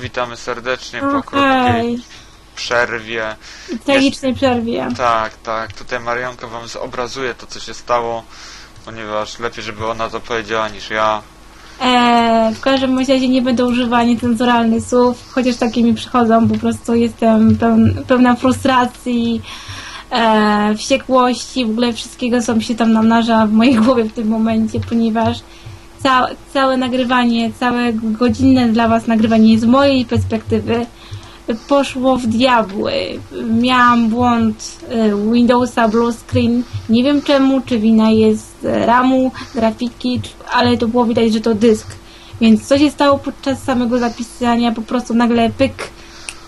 witamy serdecznie po krótkiej przerwie. Tragicznej przerwie. Tak, tak, tutaj Marianka wam zobrazuje to, co się stało, ponieważ lepiej, żeby ona to powiedziała niż ja. E, w każdym razie nie będę używać niecenzuralnych słów, chociaż takie mi przychodzą. Po prostu jestem pełn, pełna frustracji, e, wściekłości, w ogóle wszystkiego, co mi się tam namnaża w mojej głowie w tym momencie, ponieważ ca, całe nagrywanie, całe godzinne dla Was nagrywanie z mojej perspektywy poszło w diabły. Miałam błąd e, Windowsa Blue Screen. Nie wiem czemu, czy wina jest ramu, grafiki, ale to było widać, że to dysk. Więc co się stało podczas samego zapisania? Po prostu nagle pyk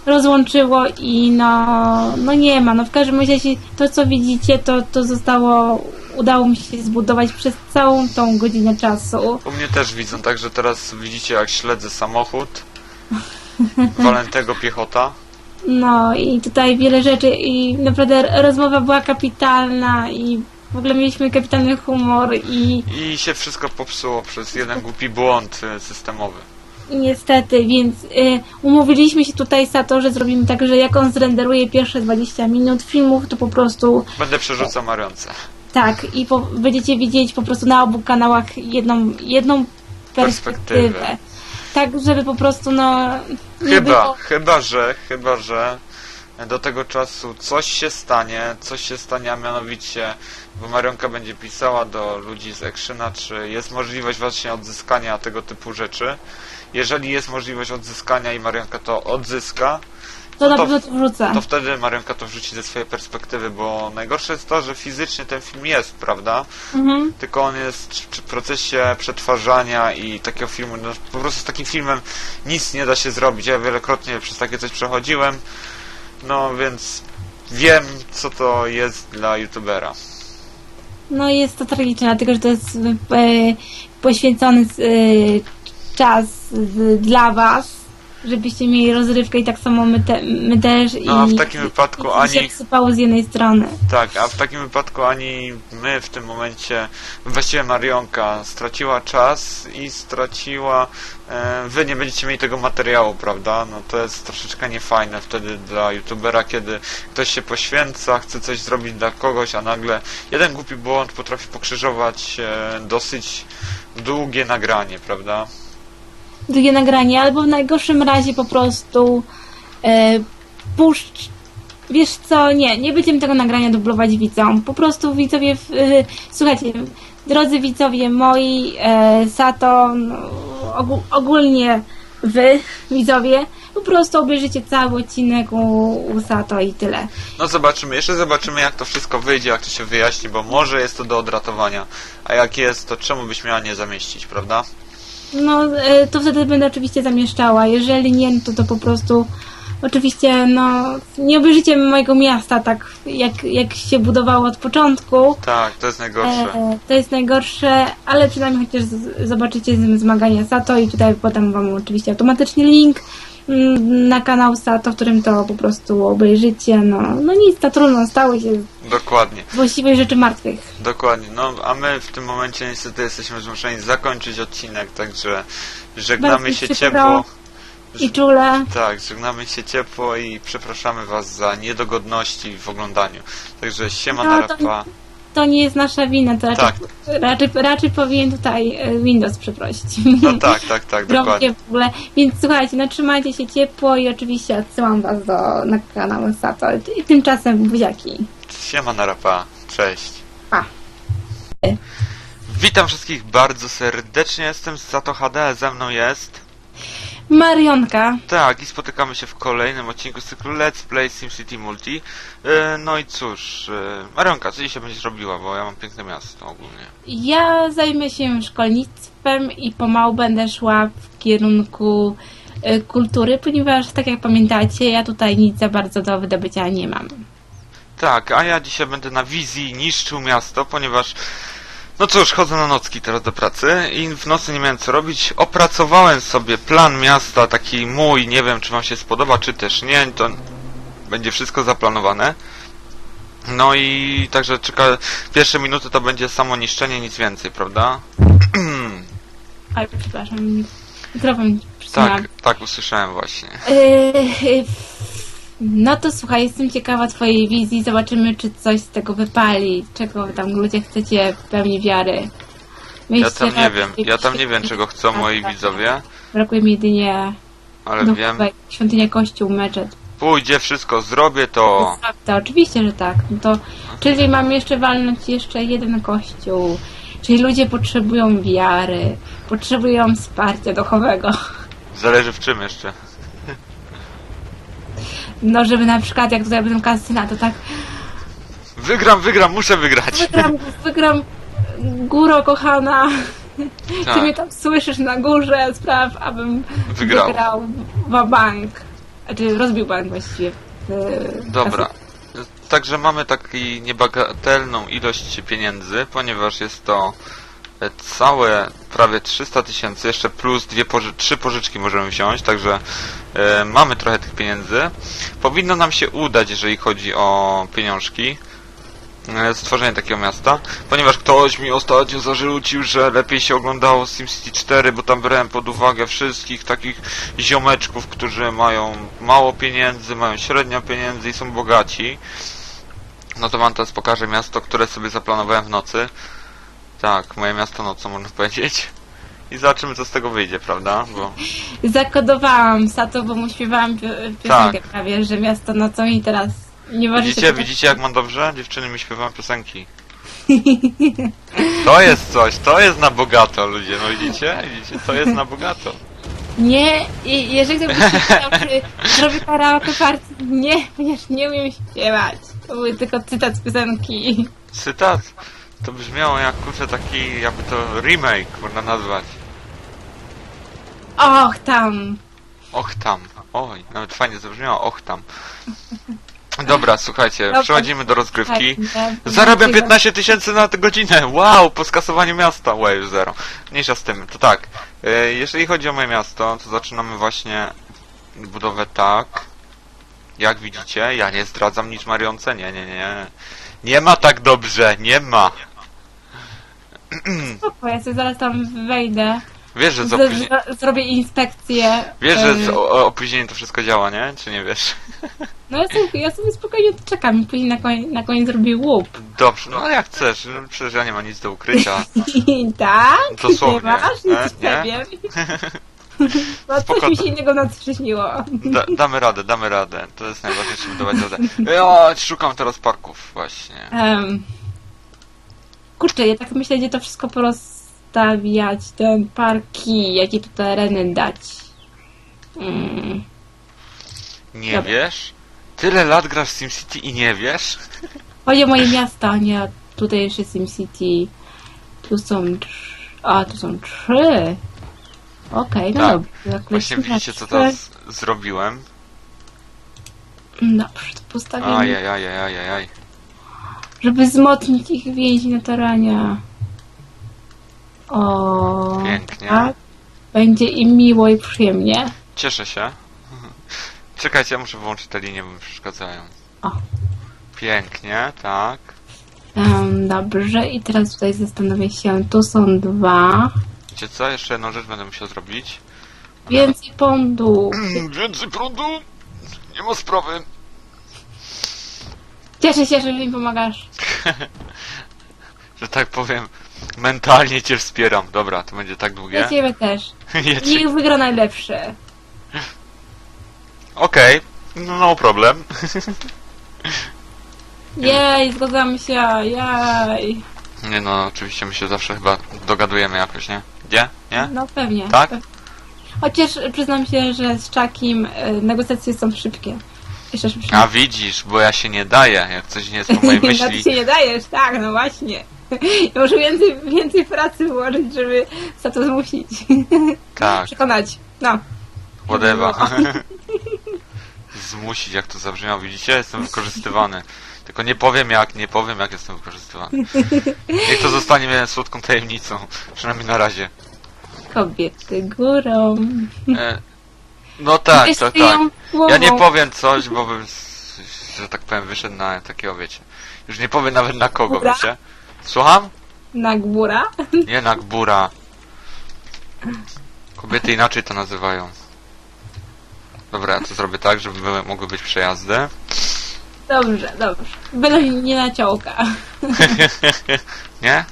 rozłączyło i no, no nie ma. No w każdym razie to co widzicie, to, to zostało, udało mi się zbudować przez całą tą godzinę czasu. U mnie też widzą, także teraz widzicie jak śledzę samochód Walentego Piechota. No i tutaj wiele rzeczy i naprawdę rozmowa była kapitalna i w ogóle mieliśmy kapitalny humor i, I się wszystko popsuło przez jeden głupi błąd y, systemowy. niestety, więc y, umówiliśmy się tutaj za to, że zrobimy tak, że jak on zrenderuje pierwsze 20 minut filmów, to po prostu Będę przerzucał Marionce. Tak i po, będziecie widzieć po prostu na obu kanałach jedną, jedną perspektywę. Perspektywę. Tak, żeby po prostu no Chyba, było... chyba, że, chyba, że do tego czasu coś się stanie, coś się stanie, a mianowicie, bo Marionka będzie pisała do ludzi z Actiona, czy jest możliwość właśnie odzyskania tego typu rzeczy. Jeżeli jest możliwość odzyskania i Marionka to odzyska, To na to- pewno to wrzucę. to wtedy Marionka to wrzuci ze swojej perspektywy, bo najgorsze jest to, że fizycznie ten film jest, prawda? Mhm. Tylko on jest w procesie przetwarzania i takiego filmu, no po prostu z takim filmem nic nie da się zrobić. Ja wielokrotnie przez takie coś przechodziłem, no więc wiem, co to jest dla youtubera. No jest to tragiczne, dlatego że to jest e, poświęcony e, czas dla was, żebyście mieli rozrywkę i tak samo my, te, my też No, a i w takim wypadku i się ani- wsypało z jednej strony. Tak, a w takim wypadku ani my w tym momencie, właściwie Marionka, straciła czas i straciła. E, wy nie będziecie mieli tego materiału, prawda? No to jest troszeczkę niefajne wtedy dla youtubera, kiedy ktoś się poświęca, chce coś zrobić dla kogoś, a nagle jeden głupi błąd potrafi pokrzyżować e, dosyć długie nagranie, prawda? Drugie nagranie, albo w najgorszym razie po prostu e, puszcz Wiesz co, nie, nie będziemy tego nagrania dublować widzom. Po prostu widzowie, e, słuchajcie, drodzy widzowie moi, e, Sato, no, ogó- ogólnie wy, widzowie, po prostu obejrzycie cały odcinek u, u Sato i tyle. No zobaczymy, jeszcze zobaczymy jak to wszystko wyjdzie, jak to się wyjaśni, bo może jest to do odratowania, a jak jest, to czemu byś miała nie zamieścić, prawda? No, e, to wtedy będę oczywiście zamieszczała. Jeżeli nie, no to to po prostu oczywiście, no, nie obejrzycie mojego miasta tak, jak, jak się budowało od początku. Tak, to jest najgorsze. E, to jest najgorsze, ale przynajmniej chociaż zobaczycie z zmagania Sato i tutaj podam Wam oczywiście automatycznie link na kanał Sato, w którym to po prostu obejrzycie. No, no nic, to trudno, stało się Dokładnie, właściwej rzeczy martwych. dokładnie. No, a my w tym momencie niestety jesteśmy zmuszeni zakończyć odcinek, także żegnamy Bardzo się ciepło. I czule. Tak, żegnamy się ciepło i przepraszamy Was za niedogodności w oglądaniu. Także siema No, to- nie jest nasza wina, to raczej, Tak. raczej, raczej powinien tutaj e, Windows przeprosić. No tak, tak, tak, dokładnie. w ogóle. Więc słuchajcie, no trzymajcie się ciepło i oczywiście odsyłam Was do, na kanał Sato. I tymczasem buziaki. Siema na rapa. Cześć. Pa. Witam wszystkich bardzo serdecznie, jestem z Sato HD, ze mną jest... Marionka. Tak, i spotykamy się w kolejnym odcinku z cyklu Let's Play SimCity Multi. E, No i cóż, e, Marionka, co dzisiaj będziesz robiła, bo ja mam piękne miasto ogólnie. Ja zajmę się szkolnictwem i pomału będę szła w kierunku e, kultury, ponieważ tak jak pamiętacie, ja tutaj nic za bardzo do wydobycia nie mam. Tak, a ja dzisiaj będę na wizji niszczył miasto, ponieważ... No cóż, chodzę na nocki teraz do pracy i w nocy nie miałem co robić. Opracowałem sobie plan miasta, taki mój, nie wiem czy wam się spodoba, czy też nie, to będzie wszystko zaplanowane. No i także czeka, pierwsze minuty to będzie samo niszczenie, nic więcej, prawda? Ale przepraszam. Mikrofon. Tak, tak usłyszałem właśnie. Yy, No to słuchaj, jestem ciekawa Twojej wizji. Zobaczymy, czy coś z tego wypali. Czego wy tam ludzie chcecie pełni wiary. Ja Mieliście tam nie wiem, ja tam nie wiem czego chcą moi widzowie, Brakuje mi jedynie ale wiem, świątynia kościół, meczet. pójdzie wszystko, zrobię to. To oczywiście, że tak. No to, czyli mam jeszcze walnąć jeszcze jeden kościół. Czyli ludzie potrzebują wiary, potrzebują wsparcia duchowego. Zależy w czym jeszcze. No, żeby na przykład, jak tutaj będą kasyna, to tak Wygram, wygram, muszę wygrać. wygram, wygram góro kochana. Ty Tak. mnie tam słyszysz na górze, spraw, abym Wygrał. wygrał w bank. Znaczy rozbił bank właściwie. w Dobra. kasynie. Także mamy taką niebagatelną ilość pieniędzy, ponieważ jest to e, całe prawie 300 tysięcy, jeszcze plus dwie poży trzy pożyczki możemy wziąć, także e, mamy trochę tych pieniędzy. Powinno nam się udać, jeżeli chodzi o pieniążki, e, stworzenie takiego miasta, ponieważ ktoś mi ostatnio zarzucił, że lepiej się oglądało SimCity 4, bo tam brałem pod uwagę wszystkich takich ziomeczków, którzy mają mało pieniędzy, mają średnio pieniędzy i są bogaci. No to wam teraz pokażę miasto, które sobie zaplanowałem w nocy. Tak, moje miasto nocą można powiedzieć. I zobaczymy co z tego wyjdzie, prawda? Bo Zakodowałam Sato, bo mu śpiewałam pi- piosenkę Tak. prawie, że miasto nocą i teraz nie waży widzicie, się widzicie jak mam dobrze? Dziewczyny mi śpiewają piosenki. To jest coś, to jest na bogato ludzie, no widzicie? Widzicie, to jest na bogato. Nie, i- jeżeli ktoś by się czy zrobię karaoke party, nie, ponieważ nie umiem śpiewać. To był tylko cytat z piosenki. Cytat. To brzmiało jak kurczę taki, jakby to remake można nazwać. Och, tam. Och tam. Oj, nawet fajnie zabrzmiało, och tam. Dobra, słuchajcie, Dobra. przechodzimy do rozgrywki. Tak, Zarabiam tak. 15 tysięcy na godzinę! Wow, po skasowaniu miasta! Już zero. Mniejsza z tym, to tak. e, Jeżeli chodzi o moje miasto, to zaczynamy właśnie budowę tak. Jak widzicie, ja nie zdradzam nic Marionce, nie, nie, nie. Nie ma tak dobrze, nie ma. Spoko, ja sobie zaraz tam wejdę. Wiesz, że z, Z, opóźni... z, zrobię inspekcję. wiesz, że z e, o- opóźnieniem to wszystko działa, nie? Czy nie wiesz? No ja sobie, ja sobie spokojnie czekam i później na koniec, na koniec zrobię łup. Dobrze, no jak chcesz, no, przecież ja nie mam nic do ukrycia. tak? Dosłownie. Nie masz? E, Nic nie? pewien. No coś Spoko. mi się innego nadszyśniło. Da, damy radę, damy radę. To jest najważniejsze, żeby dawać radę. Ja szukam teraz parków właśnie. Um, kurczę, ja tak myślę, gdzie to wszystko porozstawiać, ten parki, jakie tu tereny dać. Mm. Nie Dobra. wiesz? Tyle lat grasz w SimCity i nie wiesz? Chodzi o moje miasta, a nie tutaj jeszcze SimCity. Tu są. A, tu są trzy. Okej, no Tak. dobrze. Jak Właśnie lecimy na widzicie co trzy- teraz zrobiłem? Dobrze, to postawimy, Ajajajajajaj. Żeby wzmocnić ich więzi na terenie. O, Pięknie. tak. Będzie im miło i przyjemnie. Cieszę się. Czekajcie, ja muszę wyłączyć te linie, bo mi przeszkadzają. O. Pięknie, tak. Em, dobrze, i teraz tutaj zastanowię się, tu są dwa. Wiecie co? Jeszcze jedną rzecz będę musiał zrobić. Więcej pądu. Więcej prądu! Nie ma sprawy. Cieszę się, że mi pomagasz. Że tak powiem, mentalnie cię wspieram. Dobra, to będzie tak długie. Ja ciebie też. Jedź- Niech wygra najlepszy. Okej, no, no problem. Jej, zgadzamy się, jej. Nie no, oczywiście my się zawsze chyba dogadujemy jakoś, nie? Nie? Nie? No pewnie. Tak? Chociaż przyznam się, że z Czakim e, negocjacje są szybkie. Jeszcze. A widzisz, bo ja się nie daję, jak coś nie jest po mojej No ty myśli. się nie dajesz, tak, no właśnie. Ja muszę więcej, więcej pracy włożyć, żeby za to zmusić. Tak, Przekonać. No. whatever. Zmusić, jak to zabrzmiało, widzicie? Jestem wykorzystywany. Tylko nie powiem jak, nie powiem jak jestem wykorzystywany. Niech to zostanie mnie słodką tajemnicą. Przynajmniej na razie. Kobiety górą. E, no tak, tak, tak. głową. Ja nie powiem coś, bo bym, s- że tak powiem, wyszedł na takiego, wiecie. Już nie powiem nawet na kogo, Góra? wiecie. Słucham? Na góra. Nie na Gbura. Kobiety inaczej to nazywają. Dobra, ja to zrobię tak, żeby były, mogły być przejazdy. Dobrze, dobrze. Będę nie naciołka. Nie?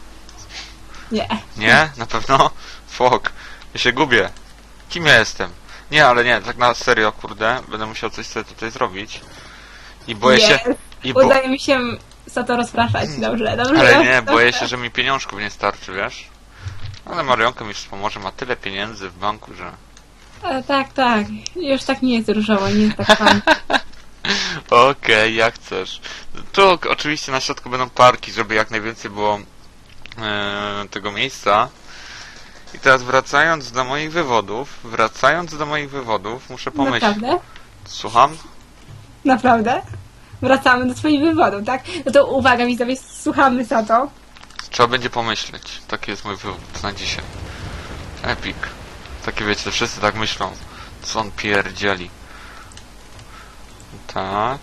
Nie. Nie? Na pewno? Fok. Ja się gubię. Kim ja jestem? Nie, ale nie, tak na serio, kurde. Będę musiał coś sobie tutaj zrobić. I boję się... Jest. I bo... Udaje mi się za to rozpraszać. Dobrze, dobrze. Ale nie, dobrze. boję się, że mi pieniążków nie starczy, wiesz? Ale Marionka mi wspomoże, ma tyle pieniędzy w banku, że... E, tak, tak. Już tak nie jest różowo, nie jest tak fajnie. Okej, jak chcesz. Tu k- oczywiście na środku będą parki, żeby jak najwięcej było e, tego miejsca. I teraz wracając do moich wywodów, wracając do moich wywodów, muszę pomyśleć. Naprawdę? Słucham? Naprawdę? Wracamy do swoich wywodów, tak? No to uwaga, widzowie, słuchamy za to. Trzeba będzie pomyśleć. Taki jest mój wywód na dzisiaj. Epic. Takie wiecie, wszyscy tak myślą. Co on pierdzieli. Tak.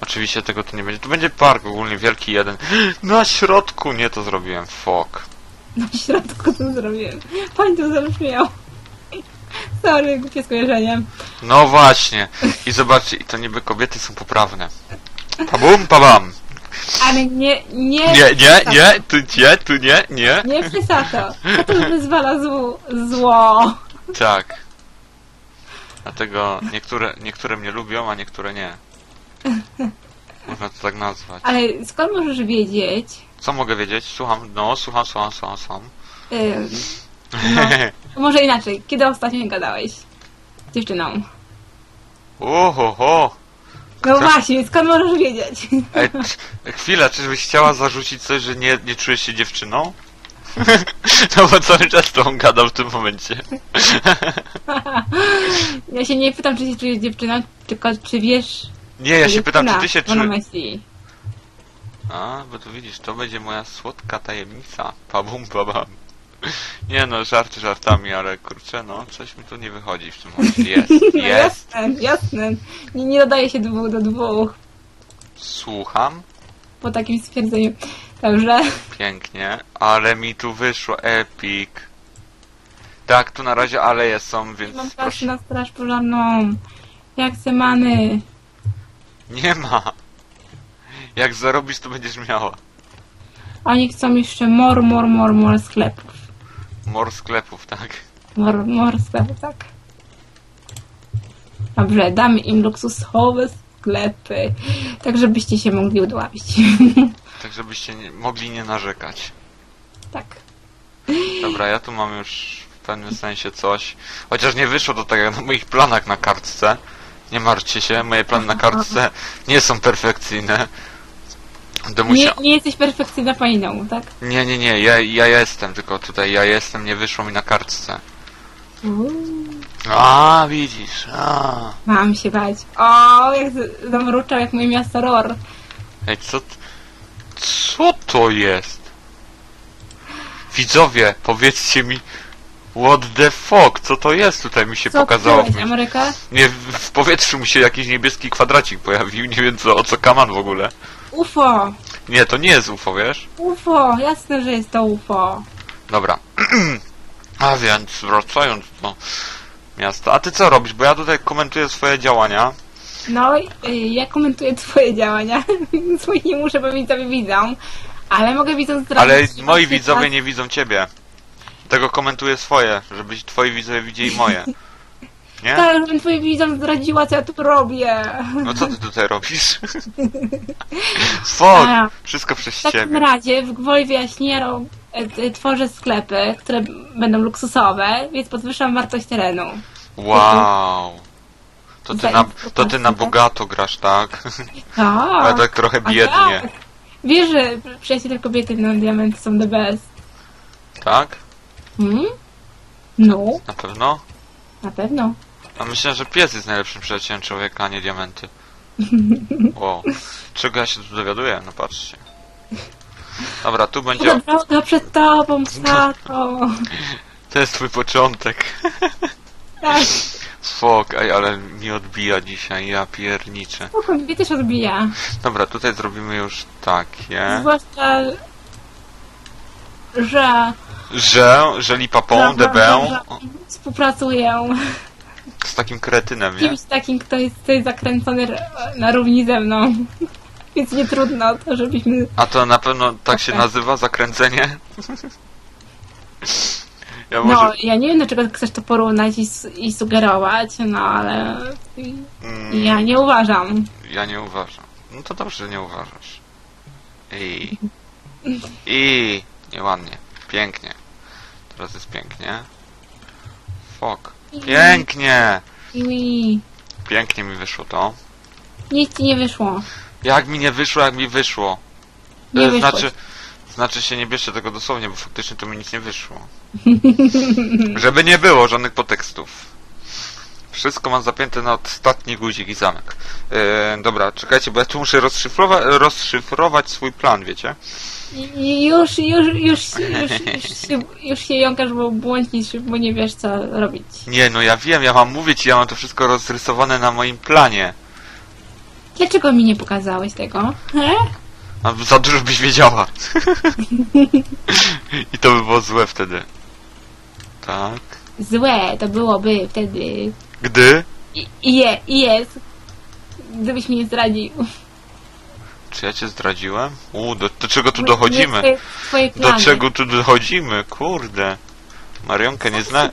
Oczywiście tego tu nie będzie. Tu będzie park ogólnie wielki jeden. Na środku nie to zrobiłem. Fuck. Na środku to zrobiłem. Pani to zabrzmiał. Sorry, głupie skojarzenie. No właśnie. I zobaczcie, i to niby kobiety są poprawne. Pabum, pabam. Ale nie, nie... Nie, nie, nie, tu nie, tu nie, nie. Nie przesato. To już wyzwala zło. zło. Tak. Dlatego niektóre, niektóre mnie lubią, a niektóre nie. Można to tak nazwać. Ale skąd możesz wiedzieć? Co mogę wiedzieć? Słucham, no, słucham, słucham, słucham, słucham. Ym, no, może inaczej. Kiedy ostatnio gadałeś z dziewczyną? Ohoho! No właśnie, skąd możesz wiedzieć? Ej, c- chwila, czyżbyś chciała zarzucić coś, że nie, nie czujesz się dziewczyną? No bo cały czas to on gadał w tym momencie. Ja się nie pytam, czy się czujesz dziewczyną, tylko czy wiesz... Nie, ja się pytam, czy dziewczyna, ty się co czujesz... myśli. A, bo tu widzisz, to będzie moja słodka tajemnica. Pabum, babam. Nie no, żarty żartami, ale kurczę, no, coś mi tu nie wychodzi w tym momencie. Jest, No jest. jasne, jasne. Nie, nie dodaje się dwóch do dwóch Słucham. po takim stwierdzeniu. Dobrze. Pięknie, ale mi tu wyszło epic. Tak, tu na razie aleje są, więc Mam proszę. na straż pożarną. Jak chcę many. Nie ma. Jak zarobisz, to będziesz miała. Oni chcą jeszcze mor, mor, mor, mor sklepów. Mor sklepów, tak? Mor, mor sklepów, tak. Dobrze, damy im luksusowe sklepy. Tak, żebyście się mogli udławić. Tak, żebyście nie, mogli nie narzekać. tak. Dobra, ja tu mam już w pewnym sensie coś. Chociaż nie wyszło to tak jak na moich planach na kartce. Nie martwcie się, moje plany na kartce nie są perfekcyjne. Będę Nie, nie jesteś perfekcyjna paniną, tak? Nie, nie, nie, ja, ja jestem, tylko tutaj ja jestem, nie wyszło mi na kartce. Uuu. A, widzisz, a. Mam się bać. O, jak z- zamruczał jak moje miasto Ror. Ej, co... t- Co to jest? Widzowie, powiedzcie mi... What the fuck? Co to jest tutaj mi się Co pokazało? odkryłeś, W, Ameryka? nie, w, w powietrzu mi się jakiś niebieski kwadracik pojawił, nie wiem co, o co kaman w ogóle. UFO! Nie, to nie jest UFO, wiesz? UFO! Jasne, że jest to UFO. Dobra. A więc, wracając do miasta. A ty co robisz? Bo ja tutaj komentuję swoje działania. No, y, ja komentuję twoje działania. Swoich nie muszę, bo widzowie widzą. Ale mogę widzom zdradzić. Ale moi widzowie nie widzą ciebie. Tego komentuję swoje, żeby twoi widzowie widzieli moje. Nie? Tak, żebym twoim widzom zdradziła, co ja tu robię. No co ty tutaj robisz? Fuck! A, Wszystko przez W takim ciebie. razie, w gwoli wyjaśnienia, ro- e, tworzę sklepy, które będą luksusowe, więc podwyższam wartość terenu. Wow. To ty na, to ty na bogato grasz, tak? Tak. Ale tak trochę A biednie. tak. Wiesz, że przyjaciele kobiety na diamenty są the best. Tak? Hmm? No, Na pewno? na pewno. A myślę, że pies jest najlepszym przyjacielem człowieka, a nie diamenty. Wow. Czego ja się tu dowiaduję? No patrzcie. Dobra, tu będzie... Droga przed tobą, Sato. To jest twój początek. Tak, Fuck, ej, ale mi odbija dzisiaj, ja pierniczę. spoko, mnie też odbija. Dobra, tutaj zrobimy już takie. Zwłaszcza, że Że, że lipapą, Że- debę, Współpracuję z takim kretynem, nie? kimś takim, kto jest, kto jest zakręcony na równi ze mną. Więc nie trudno to, żebyśmy... A to na pewno tak się nazywa, zakręcenie? Ja No, może... ja nie wiem, do czego chcesz to porównać i, i sugerować, no ale Mm, ja nie uważam. Ja nie uważam. No to dobrze, że nie uważasz. I. I. Nieładnie. Pięknie. Teraz jest pięknie. Fok. Pięknie! Pięknie mi wyszło to. nic ci nie wyszło. Jak mi nie wyszło, jak mi wyszło. Nie wyszło. znaczy, znaczy się nie bierzcie tego dosłownie, bo faktycznie to mi nic nie wyszło. Żeby nie było żadnych podtekstów. Wszystko mam zapięte na ostatni guzik i zamek. E, dobra, czekajcie, bo ja tu muszę rozszyfrować, rozszyfrować swój plan, wiecie? Już, już, już, już, już, się, już się jąkasz, bo błądzisz, bo nie wiesz co robić. Nie, no ja wiem, ja mam mówić, ja mam to wszystko rozrysowane na moim planie. Dlaczego mi nie pokazałeś tego? He? A za dużo byś wiedziała. I to by było złe wtedy. Tak. Złe to byłoby wtedy. Gdy? I, je, jest. Gdybyś mi nie zdradził. Czy ja cię zdradziłem? U, do, do czego tu dochodzimy? Do czego tu dochodzimy? Kurde. Marionka, nie, zna...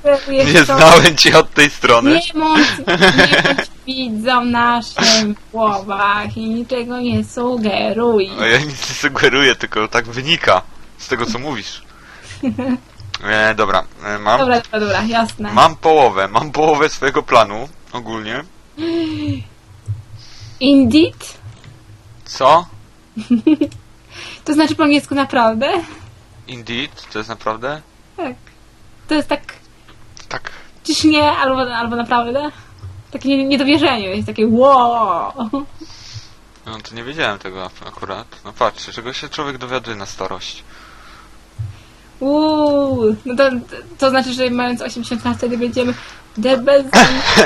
Nie znałem cię od tej strony. Nie bądź, nie bądź widzą naszym głowach i niczego nie sugeruj. A ja nic nie sugeruję, tylko tak wynika z tego, co mówisz. E, dobra, e, mam, Dobra, dobra, dobra, jasne. mam połowę, mam połowę swojego planu, ogólnie. Indeed? Co? To znaczy po angielsku naprawdę? Indeed, to jest naprawdę? Tak. To jest tak, Tak. czyż nie, albo, albo naprawdę? Takie nie- niedowierzenie, jest takie wow. No to nie wiedziałem tego ak- akurat. No patrzcie, czego się człowiek dowiaduje na starość. Uuu, no to, to znaczy, że mając 80 lat wtedy będziemy the best.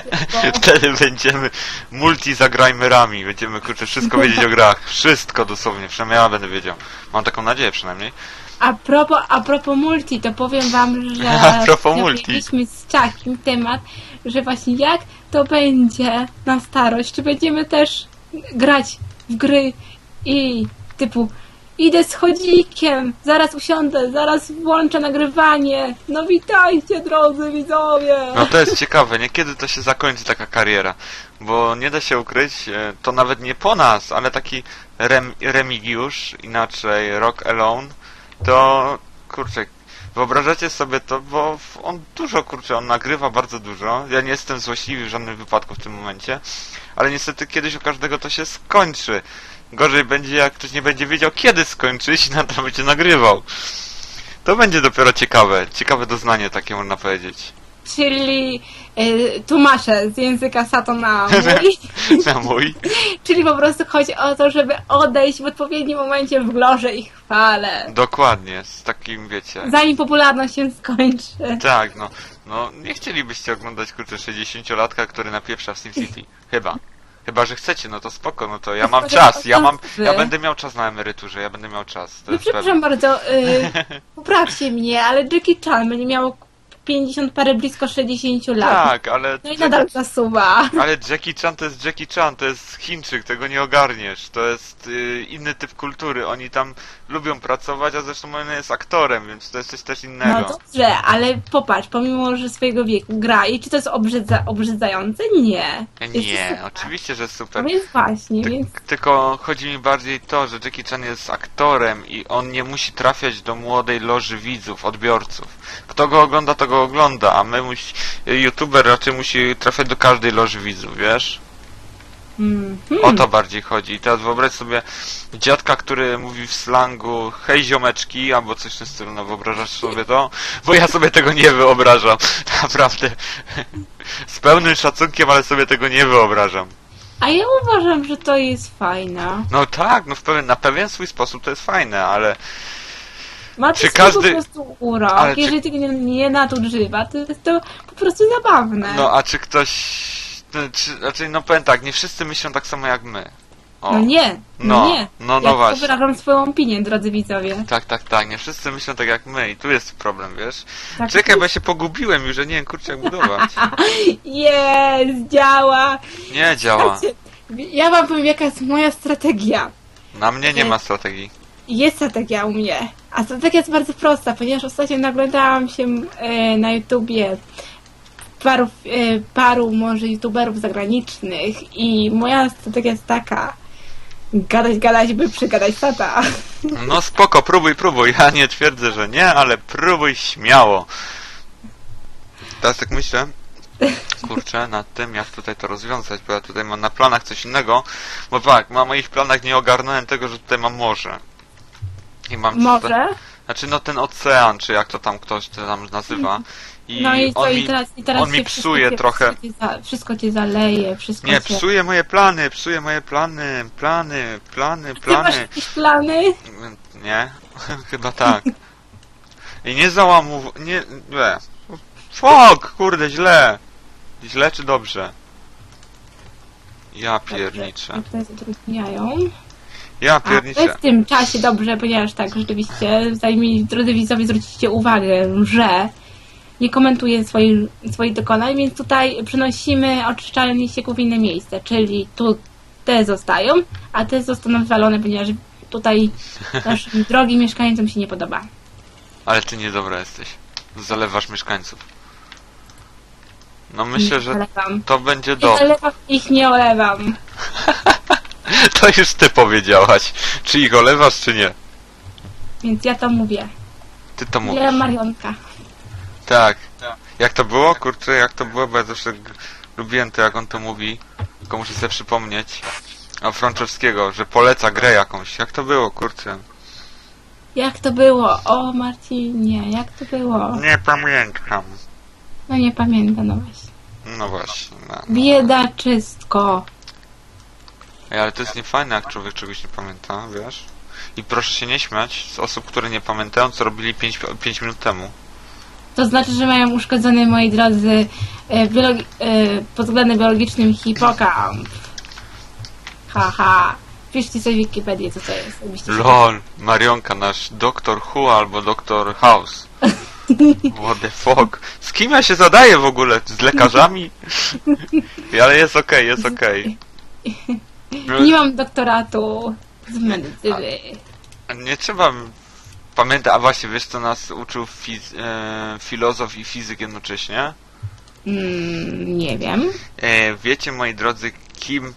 Wtedy będziemy multi zagrajmerami, będziemy kurczę wszystko wiedzieć o grach. Wszystko dosłownie, przynajmniej ja będę wiedział. Mam taką nadzieję przynajmniej. A propos, a propos multi, to powiem wam, że A propos multi. mieliśmy z Czakim temat, że właśnie jak to będzie na starość, czy będziemy też grać w gry i typu idę z chodzikiem, zaraz usiądę, zaraz włączę nagrywanie, no witajcie drodzy widzowie! No to jest ciekawe, nie? Kiedy to się zakończy taka kariera? Bo nie da się ukryć, e, to nawet nie po nas, ale taki rem, Remigiusz, inaczej Rock Alone, to kurczę, wyobrażacie sobie to, bo on dużo, kurczę, on nagrywa bardzo dużo. Ja nie jestem złośliwy w żadnym wypadku w tym momencie, ale niestety kiedyś u każdego to się skończy. Gorzej będzie, jak ktoś nie będzie wiedział, kiedy skończyć i nadal będzie nagrywał. To będzie dopiero ciekawe, ciekawe doznanie takie można powiedzieć. Czyli y, tłumaczę z języka Sato na mój. Na mój. Czyli po prostu chodzi o to, żeby odejść w odpowiednim momencie w glorze i chwale. Dokładnie, z takim wiecie. Zanim popularność się skończy. Tak, no. No, nie chcielibyście oglądać kurczę 60-latka, który napieprza w SimCity. Chyba. Chyba, że chcecie, no to spoko, no to ja mam czas, ja mam, ja będę miał czas na emeryturze, ja będę miał czas. To No jest przepraszam bardzo, y, poprawcie mnie, ale Jackie Chan będzie miał 50 parę, blisko 60 lat. Tak, ale... No i nadal zasuwa. Ale Jackie Chan to jest Jackie Chan, to jest Chińczyk, tego nie ogarniesz. To jest y, inny typ kultury. Oni tam lubią pracować, a zresztą on jest aktorem, więc to jest coś też No innego. dobrze, ale popatrz, pomimo, że swojego wieku gra i czy to jest obrzydza, obrzydzające? Nie. Jest nie, oczywiście, że super. No więc właśnie, Ty, więc Tylko chodzi mi bardziej to, że Jackie Chan jest aktorem i on nie musi trafiać do młodej loży widzów, odbiorców. Kto go ogląda, to go ogląda, a my musi, youtuber raczej musi trafiać do każdej loży widzów, wiesz? mm, O hmm. to bardziej chodzi. I teraz wyobraź sobie dziadka, który mówi w slangu hej ziomeczki, albo coś w tym stylu, no wyobrażasz sobie to? Bo ja sobie tego nie wyobrażam. Naprawdę. Z pełnym szacunkiem, ale sobie tego nie wyobrażam. A ja uważam, że to jest fajne. No tak, no w pewien, na pewien swój sposób to jest fajne, ale Ma to Czy każdy- po prostu urok. Ale czy- Jeżeli tego nie, nie nadużywa, to jest to po prostu zabawne. no a czy ktoś... No, czy, znaczy, no powiem tak, nie wszyscy myślą tak samo jak my. O. No nie, no, No, nie. no, ja no tylko właśnie. wyrażam swoją opinię, drodzy widzowie. Tak, tak, tak, nie wszyscy myślą tak jak my i tu jest problem, wiesz? Tak. Czekaj, bo ja się pogubiłem już, że nie wiem, kurczę, jak budować. Jest, działa. Nie działa. Słuchajcie, Ja wam powiem, jaka jest moja strategia. Na mnie nie ma strategii. Jest strategia u mnie. A strategia jest bardzo prosta, ponieważ ostatnio naglądałam się e, na YouTubie paru, e, paru może youtuberów zagranicznych i moja strategia jest taka. Gadać, gadać, by przygadać tata. No spoko, próbuj, próbuj. Ja nie twierdzę, że nie, ale próbuj śmiało. Teraz tak myślę, kurczę, nad tym, jak tutaj to rozwiązać, bo ja tutaj mam na planach coś innego, bo tak, na moich planach nie ogarnąłem tego, że tutaj mam morze. I mam Może? Znaczy, no ten ocean, czy jak to tam ktoś to tam nazywa. I no i co, on i mi, teraz, i teraz on mi psuje wszystko trochę. Wszystko cię, za, wszystko cię zaleje, wszystko Nie, cię... psuje moje plany, psuje moje plany, plany, plany, Ty masz plany. jakieś plany? Nie? Chyba tak. I nie załamuj... nie... nie. Fuck, kurde, źle. Źle czy dobrze? Ja pierniczę. To zatrudniają. Ja A pierniczę. w tym czasie dobrze, ponieważ tak, rzeczywiście, mi, drodzy widzowie, zwrócicie uwagę, że nie komentuję swoich, swoich dokonań, więc tutaj przenosimy oczyszczalnie ścieków w inne miejsce, czyli tu te zostają, a te zostaną wywalone, ponieważ tutaj naszym drogim mieszkańcom się nie podoba. Ale ty niedobra jesteś. Zalewasz mieszkańców. No myślę, że to będzie Nie dobre. olewam, ich nie olewam. To już ty powiedziałaś. Czy ich olewasz, czy nie? Więc ja to mówię. Ty to mówisz. Ja Marionka. Tak. Jak to było? Kurczę, jak to było? Bo ja zawsze g- lubiłem to, jak on to mówi. Tylko muszę sobie przypomnieć. A Frączewskiego, że poleca grę jakąś. Jak to było, kurczę? Jak to było? O Marcinie, jak to było? Nie pamiętam. No nie pamiętam, no właśnie. No właśnie. No. Biedaczystko. Ej, ale to jest niefajne, jak człowiek czegoś nie pamięta, wiesz? I proszę się nie śmiać z osób, które nie pamiętają, co robili 5 minut temu. To znaczy, że mają uszkodzony, moi drodzy, e, biologi- e, pod względem biologicznym hipokamp. Haha. Piszcie sobie w Wikipedię, co to jest. się- LOL, Marionka, nasz Doktor Who albo Doktor House. What the fuck? Z kim ja się zadaję w ogóle? Z lekarzami? Ale jest okej, jest okej. Nie mam doktoratu z medycyny. Nie trzeba pamiętać, a właśnie wiesz co nas uczył fiz- e, filozof i fizyk jednocześnie? Mm, nie wiem. E, wiecie moi drodzy, kim...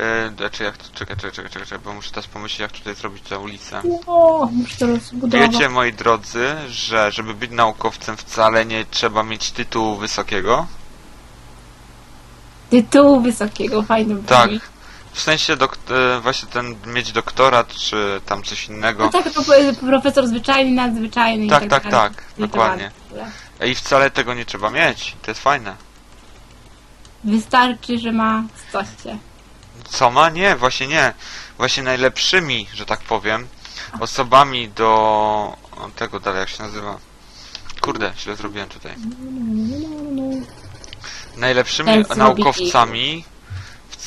E, znaczy jak to... Czekaj, czekaj, czekaj, czekaj, czekaj, bo muszę teraz pomyśleć jak tutaj zrobić tę ulicę. O, muszę to rozbudować. Wiecie moi drodzy, że żeby być naukowcem wcale nie trzeba mieć tytułu wysokiego? Tytułu wysokiego, fajny brzmi. Tak. W sensie dok- e, właśnie ten mieć doktorat, czy tam coś innego. No tak, to profesor zwyczajny, nadzwyczajny i Tak, tak, tak, tak, dokładnie. ładne. I wcale tego nie trzeba mieć. To jest fajne. Wystarczy, że ma stoście. Co ma? Nie, właśnie nie. Właśnie najlepszymi, że tak powiem, osobami do tego dalej, jak się nazywa. Kurde, źle zrobiłem tutaj. Najlepszymi Ten zrobi- naukowcami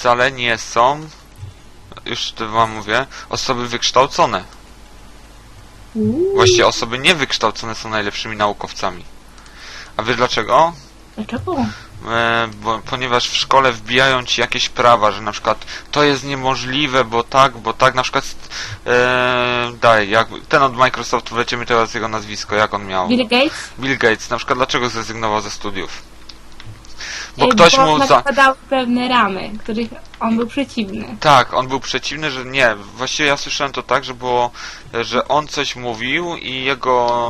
wcale nie są, już to wam mówię, osoby wykształcone. Właściwie osoby niewykształcone są najlepszymi naukowcami. A wiesz dlaczego? Dlaczego? E, bo, ponieważ w szkole wbijają ci jakieś prawa, że na przykład to jest niemożliwe, bo tak, bo tak, na przykład e, daj, jak ten od Microsoftu, wiecie mi teraz jego nazwisko, jak on miał? Bill Gates? Bill Gates, na przykład dlaczego zrezygnował ze studiów? Bo ktoś bo mu za... pewne ramy, których on był przeciwny. Tak, on był przeciwny, że nie, właściwie ja słyszałem to tak, że było, że on coś mówił i jego